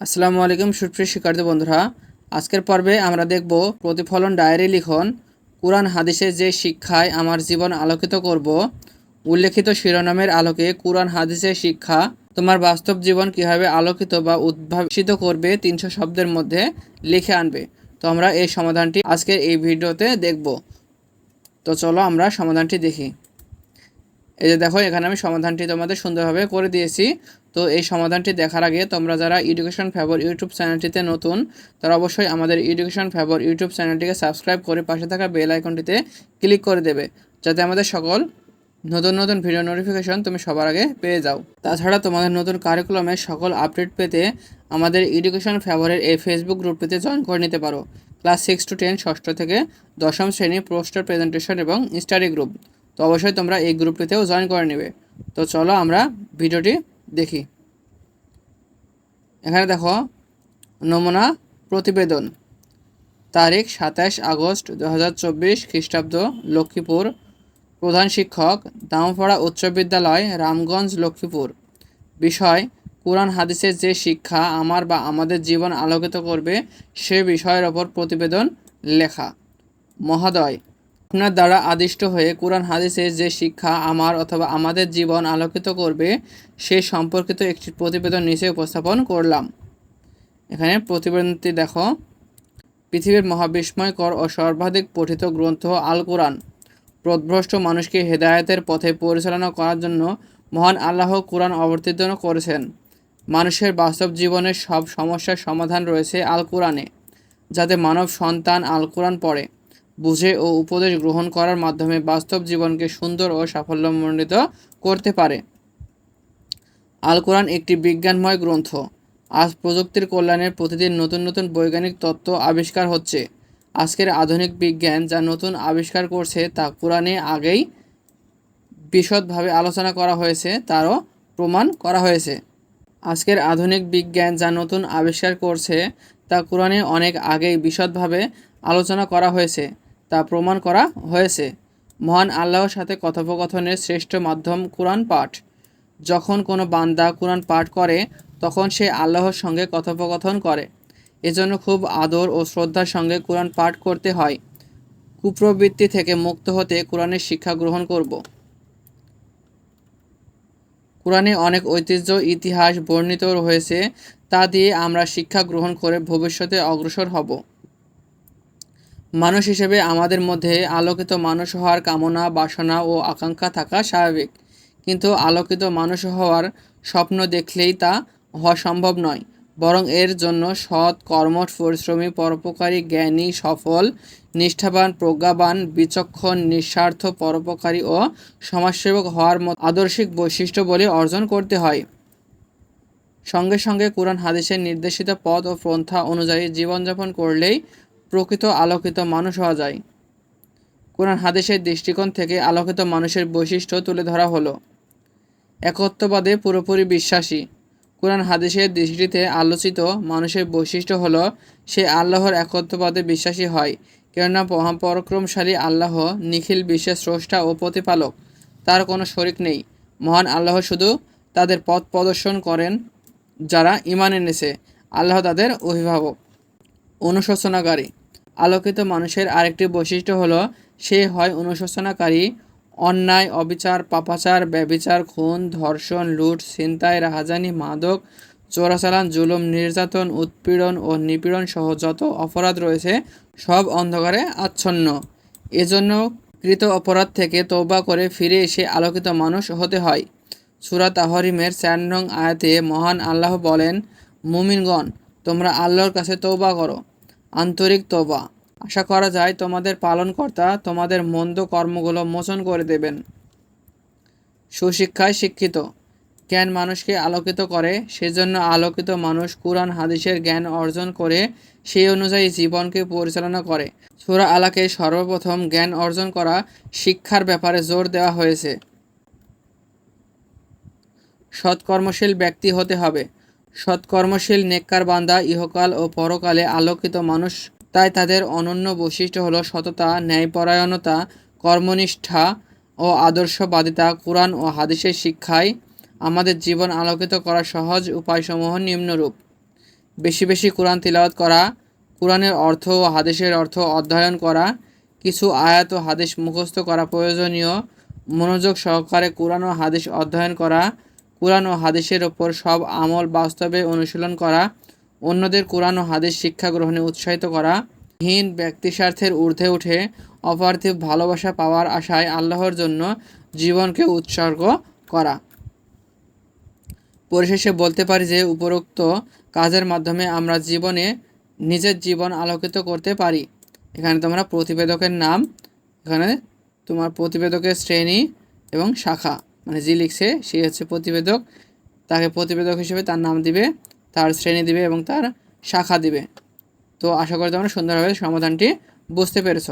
আসসালামু আলাইকুম সুপ্রিয় শিক্ষার্থী বন্ধুরা। আজকের পর্বে আমরা দেখব প্রতিফলন ডায়েরি লিখন, কোরআন হাদিসের যে শিক্ষায় আমার জীবন আলোকিত করব, উল্লেখিত শিরোনামের আলোকে কোরআন হাদিসের শিক্ষা তোমার বাস্তব জীবন কীভাবে আলোকিত বা উদ্ভাসিত করবে তিনশো শব্দের মধ্যে লিখে আনবে। তো আমরা এই সমাধানটি আজকের এই ভিডিওতে দেখব। তো চলো আমরা সমাধানটি দেখি। এই যে দেখো, এখানে আমি সমাধানটি তোমাদের সুন্দরভাবে করে দিয়েছি। তো এই সমাধানটি দেখার আগে তোমরা যারা এডুকেশন ফেভর ইউটিউব চ্যানেলটিতে নতুন, তারা অবশ্যই আমাদের এডুকেশন ফেভর ইউটিউব চ্যানেলটিকে সাবস্ক্রাইব করে পাশে থাকা বেল আইকনটিতে ক্লিক করে দেবে, যাতে আমাদের সকল নতুন নতুন ভিডিও নোটিফিকেশন তুমি সবার আগে পেয়ে যাও। তাছাড়া তোমাদের নতুন কারিকুলামের সকল আপডেট পেতে আমাদের এডুকেশন ফেভারের এই ফেসবুক গ্রুপটিতে জয়েন করে নিতে পারো। ক্লাস সিক্স টু টেন ষষ্ঠ থেকে দশম শ্রেণি পোস্টার প্রেজেন্টেশন এবং স্টাডি গ্রুপ তো অবশ্যই তোমরা এই গ্রুপটিতেও জয়েন করে নেবে। তো চলো আমরা ভিডিওটি দেখি। এখানে দেখো, নমুনা প্রতিবেদন। তারিখ সাতাশ আগস্ট দু হাজার চব্বিশ খ্রিস্টাব্দ, লক্ষ্মীপুর। প্রধান শিক্ষক দামপাড়া উচ্চ বিদ্যালয়, রামগঞ্জ, লক্ষ্মীপুর। বিষয়, কোরআন হাদিসের যে শিক্ষা আমার বা আমাদের জীবন আলোকিত করবে সে বিষয়ের ওপর প্রতিবেদন লেখা। মহোদয় আপনার দ্বারা আদিষ্ট হয়ে কোরআন হাদিসের যে শিক্ষা আমার অথবা আমাদের জীবন আলোকিত করবে, সে সম্পর্কিত একটি প্রতিবেদন নিচে উপস্থাপন করলাম। এখানে প্রতিবেদনটি দেখো। পৃথিবীর মহাবিস্ময়কর ও সর্বাধিক পঠিত গ্রন্থ আল কোরআন প্রদভ্রষ্ট মানুষকে হেদায়েতের পথে পরিচালনা করার জন্য মহান আল্লাহ কোরআন অবতীর্ণ করেছেন। মানুষের বাস্তব জীবনের সব সমস্যার সমাধান রয়েছে আল কোরআনে যাতে মানব সন্তান আল কোরআন পড়ে। বুঝে ও উপদেশ গ্রহণ করার মাধ্যমে বাস্তব জীবনকে সুন্দর ও সাফল্যমণ্ডিত করতে পারে। আল কোরআন একটি বিজ্ঞানময় গ্রন্থ। আজ প্রযুক্তির কল্যাণের প্রতিদিন নতুন নতুন বৈজ্ঞানিক তত্ত্ব আবিষ্কার হচ্ছে। আজকের আধুনিক বিজ্ঞান যা নতুন আবিষ্কার করছে তা কোরআনে আগেই বিশদভাবে আলোচনা করা হয়েছে, তারও প্রমাণ করা হয়েছে। আজকের আধুনিক বিজ্ঞান যা নতুন আবিষ্কার করছে, তা কোরআনে অনেক আগেই বিশদভাবে আলোচনা করা হয়েছে। তা প্রমাণ করা হয়েছে। মহান আল্লাহর সাথে কথোপকথনের শ্রেষ্ঠ মাধ্যম কোরআন পাঠ। যখন কোনো বান্দা কোরআন পাঠ করে, তখন সে আল্লাহর সঙ্গে কথোপকথন করে। এজন্য খুব আদর ও শ্রদ্ধার সঙ্গে কোরআন পাঠ করতে হয়। কুপ্রবৃত্তি থেকে মুক্ত হতে কোরআনের শিক্ষা গ্রহণ করব। কোরআনে অনেক ঐতিহ্য, ইতিহাস বর্ণিত হয়েছে তা দিয়ে আমরা শিক্ষা গ্রহণ করে ভবিষ্যতে অগ্রসর হব। মানুষ হিসেবে আমাদের মধ্যে আলোকিত মানুষ হওয়ার কামনা, বাসনা ও আকাঙ্ক্ষা থাকা স্বাভাবিক। কিন্তু আলোকিত মানুষ হওয়ার স্বপ্ন দেখলেই তা হওয়া সম্ভব নয়। বরং এর জন্য সৎ কর্মঠ পরিশ্রমী, পরোপকারী, জ্ঞানী, সফল, নিষ্ঠাবান, প্রজ্ঞাবান, বিচক্ষণ, নিঃস্বার্থ, পরোপকারী ও সমাজসেবক হওয়ার মতো আদর্শিক বৈশিষ্ট্য বলে অর্জন করতে হয়। সঙ্গে সঙ্গে কোরআন হাদিসের নির্দেশিত পথ ও পন্থা অনুযায়ী জীবনযাপন করলেই প্রকৃত আলোকিত মানুষ হওয়া যায়। কোরআন হাদিসের দৃষ্টিকোণ থেকে আলোকিত মানুষের বৈশিষ্ট্য তুলে ধরা হলো। একত্ববাদে পুরোপুরি বিশ্বাসী। কোরআন হাদিসের দৃষ্টিতে আলোচিত মানুষের বৈশিষ্ট্য হলো, সে আল্লাহর একত্ববাদে বিশ্বাসী হয়, কেননা মহাপরাক্রমশালী আল্লাহ নিখিল বিশ্বের স্রষ্টা ও প্রতিপালক। তার কোনো শরিক নেই। মহান আল্লাহ শুধু তাদের পথ প্রদর্শন করেন যারা ইমান এনেছে। আল্লাহ তাদের অভিভাবক। অনুশোচনাকারী। আলোকিত মানুষের আরেকটি বৈশিষ্ট্য হলো, সে হয় অনুশোচনাকারী, অন্যায়, অবিচার, পাপাচার, ব্যবিচার, খুন, ধর্ষণ, লুট, ছিনতাই, রাহাজানি, মাদক, চোরাচালান, জুলুম, নির্যাতন, উৎপীড়ন ও নিপীড়ন সহ যত অপরাধ রয়েছে, সব অন্ধকারে আচ্ছন্ন। এজন্য কৃত অপরাধ থেকে তৌবা করে ফিরে এসে আলোকিত মানুষ হতে হয়। সুরাত আহরিমের চার নং আয়াতে মহান আল্লাহ বলেন, মুমিনগণ তোমরা আল্লাহর কাছে তৌবা করো। আন্তরিক তৌবা আশা করা যায় তোমাদের পালনকর্তা তোমাদের মন্দ কর্মগুলো মোচন করে দেবেন। সুশিক্ষায় শিক্ষিত। জ্ঞান মানুষকে আলোকিত করে, সেজন্য আলোকিত মানুষ কোরআন, হাদিসের জ্ঞান অর্জন করে, সেই অনুযায়ী জীবনকে পরিচালনা করে। সুরা আলাকে সর্বপ্রথম জ্ঞান অর্জন করা শিক্ষার ব্যাপারে জোর দেওয়া হয়েছে। সৎকর্মশীল ব্যক্তি হতে হবে। সৎকর্মশীল, নেককার বান্দা, ইহকাল ও পরকালে আলোকিত মানুষ। তাই তাদের অনন্য বৈশিষ্ট্য হলো সততা, ন্যায়পরায়ণতা, কর্মনিষ্ঠা ও আদর্শবাদিতা। কোরআন ও হাদিসের শিক্ষায় আমাদের জীবন আলোকিত করা সহজ উপায়সমূহ নিম্নরূপ। বেশি বেশি কোরআন তিলাওয়াত করা, কোরআনের অর্থ ও হাদিসের অর্থ অধ্যয়ন করা, কিছু আয়াত ও হাদিস মুখস্থ করা প্রয়োজনীয়। মনোযোগ সহকারে কোরআন ও হাদিস অধ্যয়ন করা কোরআন ও হাদিসের ওপর সব আমল বাস্তবে অনুশীলন করা, অন্যদের কোরআন ও হাদিস শিক্ষা গ্রহণে উৎসাহিত করা হীন ব্যক্তি স্বার্থের ঊর্ধ্বে উঠে অপার্থিব ভালোবাসা পাওয়ার আশায় আল্লাহর জন্য জীবনকে উৎসর্গ করা। পরিশেষে বলতে পারি যে, উপরোক্ত কাজের মাধ্যমে আমরা জীবনে নিজের জীবন আলোকিত করতে পারি। এখানে তোমরা প্রতিবেদকের নাম, এখানে তোমার প্রতিবেদকের শ্রেণি এবং শাখা। মানে যে লিখছে, সে হচ্ছে প্রতিবেদক। তাকে প্রতিবেদক হিসেবে তার নাম দিবে, তার শ্রেণি দিবে এবং তার শাখা দিবে। তো আশা করি তোমরা সুন্দরভাবে সমাধানটি বুঝতে পেরেছ।